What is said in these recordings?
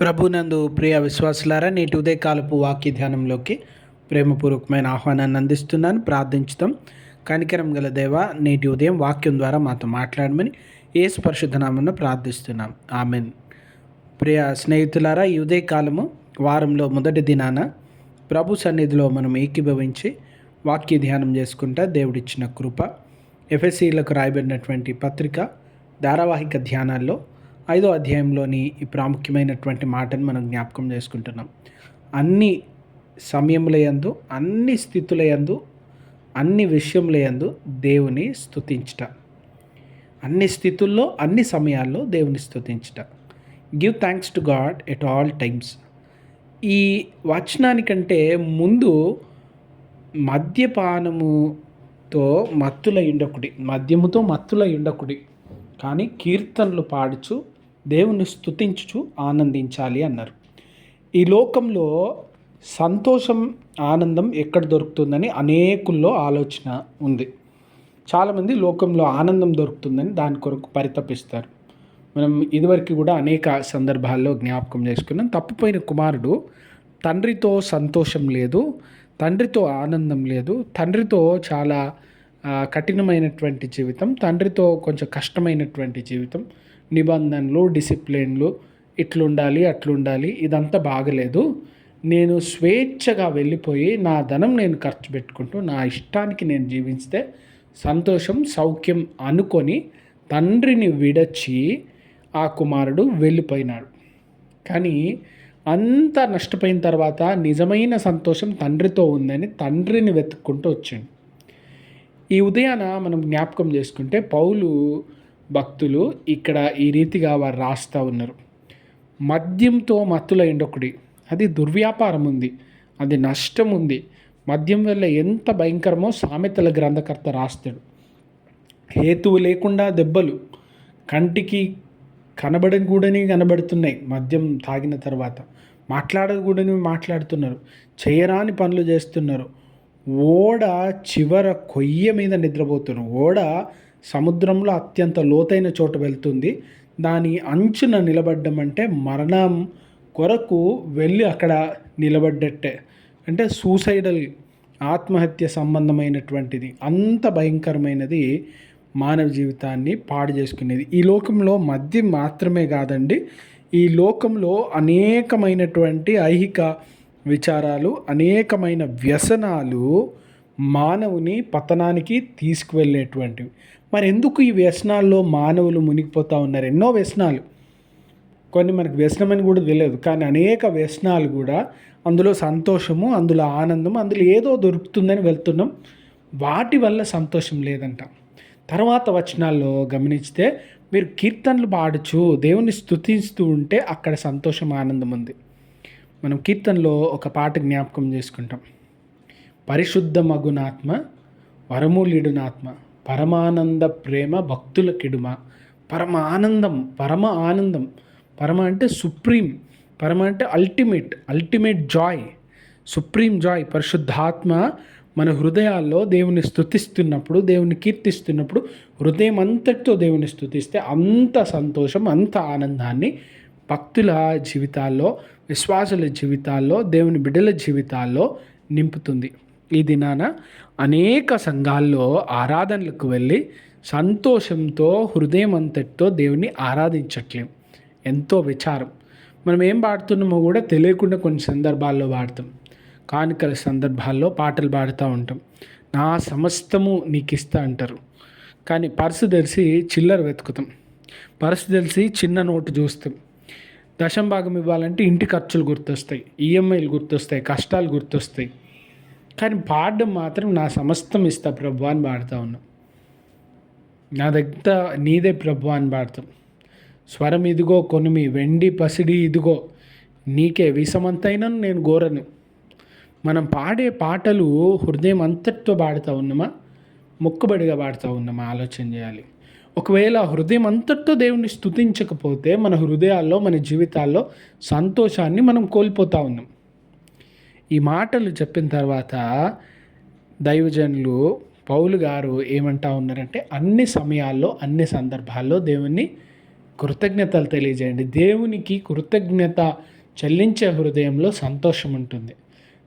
ప్రభునందు ప్రియ విశ్వాసులారా నేటి ఉదయకాలపు వాక్య ధ్యానంలోకి ప్రేమపూర్వకమైన ఆహ్వానాన్ని అందిస్తున్నాను ప్రార్థించుతాం. కనికరం గల దేవ నేటి ఉదయం వాక్యం ద్వారా మాతో మాట్లాడమని ఏ స్పర్శుధనామను ప్రార్థిస్తున్నాం. ఆమెన్. ప్రియ స్నేహితులారా ఈ ఉదయకాలము వారంలో మొదటి దినాన ప్రభు సన్నిధిలో మనం ఏకీభవించి వాక్య ధ్యానం చేసుకుంటా దేవుడిచ్చిన కృప ఎఫ్ఎస్సీలకు రాయబడినటువంటి పత్రిక ధారావాహిక ధ్యానాల్లో ఐదో అధ్యాయంలోని ఈ ప్రాముఖ్యమైనటువంటి మాటను మనం జ్ఞాపకం చేసుకుంటున్నాం. అన్ని సమయములయందు అన్ని స్థితులయందు అన్ని విషయములయందు దేవుని స్థుతించట అన్ని స్థితుల్లో అన్ని సమయాల్లో దేవుని స్థుతించట give thanks to God at all times ఈ వచనానికంటే ముందు మద్యపానముతో మత్తుల ఉండకుడి మద్యముతో మత్తుల ఉండకుడి కానీ కీర్తనలు పాడుచు దేవుని స్తుతించుచు ఆనందించాలి అన్నారు. ఈ లోకంలో సంతోషం ఆనందం ఎక్కడ దొరుకుతుందని అనేకుల్లో ఆలోచన ఉంది. చాలామంది లోకంలో ఆనందం దొరుకుతుందని దాని కొరకు పరితపిస్తారు. మనం ఇదివరకు కూడా అనేక సందర్భాల్లో జ్ఞాపకం చేసుకున్నాం. తప్పిపోయిన కుమారుడు తండ్రితో సంతోషం లేదు తండ్రితో ఆనందం లేదు తండ్రితో చాలా కఠినమైనటువంటి జీవితం తండ్రితో కొంచెం కష్టమైనటువంటి జీవితం నిబంధనలు డిసిప్లిన్లు ఇట్లుండాలి అట్లుండాలి ఇదంతా బాగలేదు. నేను స్వేచ్ఛగా వెళ్ళిపోయి నా ధనం నేను ఖర్చు పెట్టుకుంటూ నా ఇష్టానికి నేను జీవిస్తే సంతోషం సౌఖ్యం అనుకొని తండ్రిని విడచి ఆ కుమారుడు వెళ్ళిపోయినాడు. కానీ అంతా నష్టపోయిన తర్వాత నిజమైన సంతోషం తండ్రితో ఉందని తండ్రిని వెతుక్కుంటూ వచ్చాడు. ఈ ఉదయాన మనం జ్ఞాపకం చేసుకుంటే పౌలు భక్తులు ఇక్కడ ఈ రీతిగా వారు రాస్తూ ఉన్నారు. మద్యంతో మత్తులైండొకటి అది దుర్వ్యాపారం ఉంది. అది నష్టం ఉంది. మద్యం వల్ల ఎంత భయంకరమో సామెతల గ్రంథకర్త రాస్తాడు. హేతువు లేకుండా దెబ్బలు కంటికి కనబడని కనబడుతున్నాయి. మద్యం తాగిన తర్వాత మాట్లాడకూడని మాట్లాడుతున్నారు. చేయరాని పనులు చేస్తున్నారు. ఓడ చివర కొయ్య మీద నిద్రపోతున్నారు. ఓడ సముద్రంలో అత్యంత లోతైన చోట వెళ్తుంది. దాని అంచున నిలబడ్డం అంటే మరణం కొరకు వెళ్ళి అక్కడ నిలబడ్డట్టే. అంటే సూసైడల్ ఆత్మహత్య సంబంధమైనటువంటిది. అంత భయంకరమైనది మానవ జీవితాన్ని పాడు చేసుకునేది. ఈ లోకంలో మద్యం మాత్రమే కాదండి ఈ లోకంలో అనేకమైనటువంటి ఐహిక విచారాలు అనేకమైన వ్యసనాలు మానవుని పతనానికి తీసుకువెళ్ళేటువంటివి. మరి ఎందుకు ఈ వ్యసనాల్లో మానవులు మునిగిపోతూ ఉన్నారు? ఎన్నో వ్యసనాలు. కొన్ని మనకు వ్యసనమని కూడా తెలియదు. కానీ అనేక వ్యసనాలు కూడా అందులో సంతోషము అందులో ఆనందం అందులో ఏదో దొరుకుతుందని వెళ్తున్నాం. వాటి వల్ల సంతోషం లేదంట. తర్వాత వచనాల్లో గమనిస్తే మీరు కీర్తనలు పాడుచు దేవుని స్థుతిస్తూ ఉంటే అక్కడ సంతోషం ఆనందం ఉంది. మనం కీర్తనలో ఒక పాట జ్ఞాపకం చేసుకుంటాం. పరిశుద్ధ మగునాత్మ వరమూలిడునాత్మ. పరమానంద ప్రేమ భక్తుల కిడుమ. పరమ ఆనందం పరమ ఆనందం. పరమ అంటే సుప్రీం. పరమ అంటే ultimate ultimate joy. Supreme joy పరిశుద్ధాత్మ మన హృదయాల్లో దేవుని స్థుతిస్తున్నప్పుడు దేవుని కీర్తిస్తున్నప్పుడు హృదయం అంతటితో దేవుని స్థుతిస్తే అంత సంతోషం అంత ఆనందాన్ని భక్తుల జీవితాల్లో విశ్వాసుల జీవితాల్లో దేవుని బిడ్డల జీవితాల్లో నింపుతుంది. ఈ దినాన అనేక సంఘాల్లో ఆరాధనలకు వెళ్ళి సంతోషంతో హృదయం అంతటితో దేవుని ఆరాధించట్లేం. ఎంతో విచారం. మనం ఏం పాడుతున్నామో కూడా తెలియకుండా కొన్ని సందర్భాల్లో పాడతాం. కానుకల సందర్భాల్లో పాటలు పాడుతూ ఉంటాం. నా సమస్తము నీకు ఇస్తా అంటారు. కానీ పర్సు తెలిసి చిల్లర వెతుకుతాం. పర్సు తెలిసి చిన్న నోటు చూస్తాం. దశం భాగం ఇవ్వాలంటే ఇంటి ఖర్చులు గుర్తొస్తాయి. ఈఎంఐలు గుర్తొస్తాయి. కష్టాలు గుర్తొస్తాయి. కానీ పాడడం మాత్రం నా సమస్తం ఇస్తా ప్రభు అని పాడుతూ ఉన్నాం. నా దగ్గర నీదే ప్రభు అని పాడతాం. స్వరం ఇదిగో కొనుమి వెండి పసిడి ఇదిగో నీకే విషమంతైనా నేను గోరను. మనం పాడే పాటలు హృదయం అంతటితో పాడుతూ ఉన్నామా? మొక్కుబడిగా పాడుతూ ఉన్నామా? ఆలోచన చేయాలి. ఒకవేళ హృదయం అంతటితో దేవుణ్ణి స్థుతించకపోతే మన హృదయాల్లో మన జీవితాల్లో సంతోషాన్ని మనం కోల్పోతూ ఉన్నాం. ఈ మాటలు చెప్పిన తర్వాత దైవజనులు పౌలు గారు ఏమంటా ఉన్నారంటే అన్ని సమయాల్లో అన్ని సందర్భాల్లో దేవుణ్ణి కృతజ్ఞతలు తెలియజేయండి. దేవునికి కృతజ్ఞత చెల్లించే హృదయంలో సంతోషం ఉంటుంది.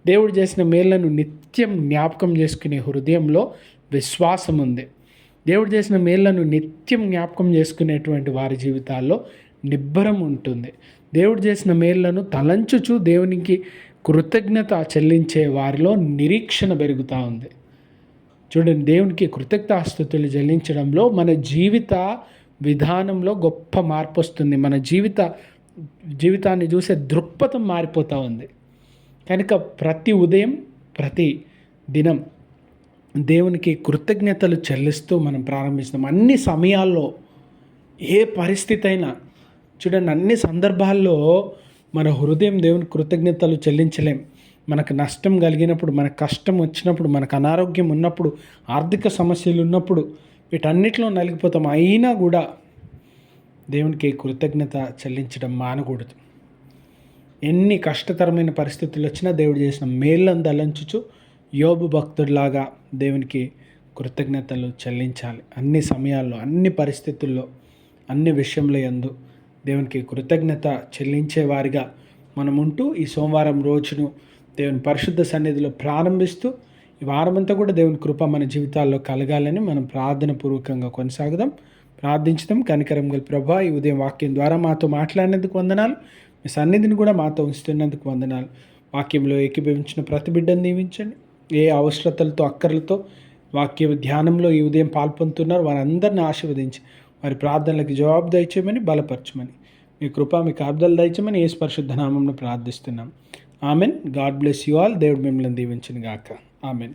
దేవుడు చేసిన మేళ్ళను నిత్యం జ్ఞాపకం చేసుకునే హృదయంలో విశ్వాసం ఉంది. దేవుడు చేసిన మేళ్ళను నిత్యం జ్ఞాపకం చేసుకునేటువంటి వారి జీవితాల్లో నిబ్బరం ఉంటుంది. దేవుడు చేసిన మేళ్ళను తలంచుచు దేవునికి కృతజ్ఞత చెల్లించే వారిలో నిరీక్షణ పెరుగుతూ ఉంది. చూడండి దేవునికి కృతజ్ఞతాస్థుతులు చెల్లించడంలో మన జీవిత విధానంలో గొప్ప మార్పు వస్తుంది. మన జీవిత జీవితాన్ని చూసే దృక్పథం మారిపోతూ ఉంది. కనుక ప్రతి ఉదయం ప్రతి దినం దేవునికి కృతజ్ఞతలు చెల్లిస్తూ మనం ప్రారంభిస్తాం అన్ని సమయాల్లో ఏ పరిస్థితి అయినా చూడండి అన్ని సందర్భాల్లో మన హృదయం దేవుని కృతజ్ఞతలు చెల్లించలేం. మనకు నష్టం కలిగినప్పుడు మనకు కష్టం వచ్చినప్పుడు మనకు అనారోగ్యం ఉన్నప్పుడు ఆర్థిక సమస్యలు ఉన్నప్పుడు వీటన్నిటిలో నలిగిపోతాం. అయినా కూడా దేవునికి కృతజ్ఞత చెల్లించడం మానకూడదు. ఎన్ని కష్టతరమైన పరిస్థితులు వచ్చినా దేవుడు చేసిన మేళ్ళను దలంచుచు యోబు భక్తుడిలాగా దేవునికి కృతజ్ఞతలు చెల్లించాలి. అన్ని సమయాల్లో అన్ని పరిస్థితుల్లో అన్ని విషయంలో ఎందు దేవునికి కృతజ్ఞత చెల్లించేవారిగా మనముంటూ మనం ఉంటూ ఈ సోమవారం రోజును దేవుని పరిశుద్ధ సన్నిధిలో ప్రారంభిస్తూ ఈ వారమంతా కూడా దేవుని కృప మన జీవితాల్లో కలగాలని మనం ప్రార్థన పూర్వకంగా కొనసాగుదాం. ప్రార్థించడం కనికరం గల ప్రభా ఈ ఉదయం వాక్యం ద్వారా మాతో మాట్లాడినందుకు వందనాలు. మీ సన్నిధిని కూడా మాతో ఉంచుతున్నందుకు వందనాలు. వాక్యంలో ఏకీభవించిన ప్రతి బిడ్డను దీవించండి. ఏ అవసరతలతో అక్కర్లతో వాక్య ధ్యానంలో ఈ ఉదయం పాల్పొందుతున్నారు వారందరిని ఆశీర్వదించి వారి ప్రార్థనలకు జవాబు దయచేయమని బలపరచమని. మీ కృప మీ కాపుదలు దయచేయమని ఏ పరిశుద్ధ నామంలో ప్రార్థిస్తున్నాం. Amen. God bless you all. దేవుడు మిమ్మల్ని దీవించిన గాక ఆమెన్.